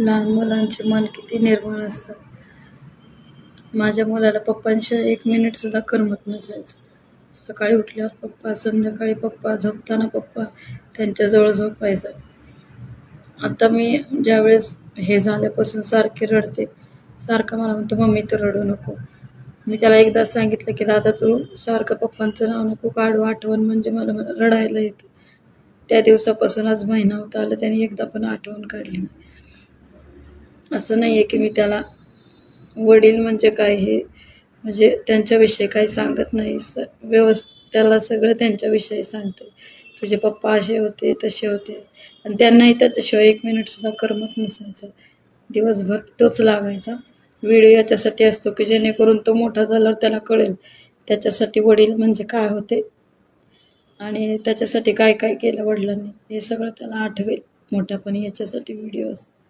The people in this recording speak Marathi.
लहान मुलांचे मन किती निर्मळ असतं. माझ्या मुलाला पप्पांशिवाय एक मिनिटसुद्धा करमत नसायचं. सकाळी उठल्यावर पप्पा संध्याकाळी पप्पा झोपताना पप्पा त्यांच्याजवळ झोपायचं. आता मी ज्यावेळेस हे झाल्यापासून सारखे रडते सारखं मला म्हणतो मम्मी तू रडू नको. मी त्याला एकदा सांगितलं की दादा तू सारखं पप्पांचं नाव नको काढू आठवण म्हणजे मला मला रडायला येतं. त्या दिवसापासून आज महिना होता आला त्याने एकदा पण आठवण काढली नाही. असं नाही आहे की मी त्याला वडील म्हणजे काय हे म्हणजे त्यांच्याविषयी काही सांगत नाही. स व्यवस्थ त्याला सगळं त्यांच्याविषयी सांगते. तुझे पप्पा असे होते तसे होते. आणि त्यांनाही त्याच्याशिवाय एक मिनिटसुद्धा करमत नसायचं. दिवसभर तोच लागायचा. व्हिडिओ याच्यासाठी असतो की जेणेकरून तो मोठा झाल्यावर त्याला कळेल त्याच्यासाठी वडील म्हणजे काय होते. आणि त्याच्यासाठी काय काय केलं वडिलांनी हे सगळं त्याला आठवेल. मोठ्यापणी याच्यासाठी व्हिडिओ असतो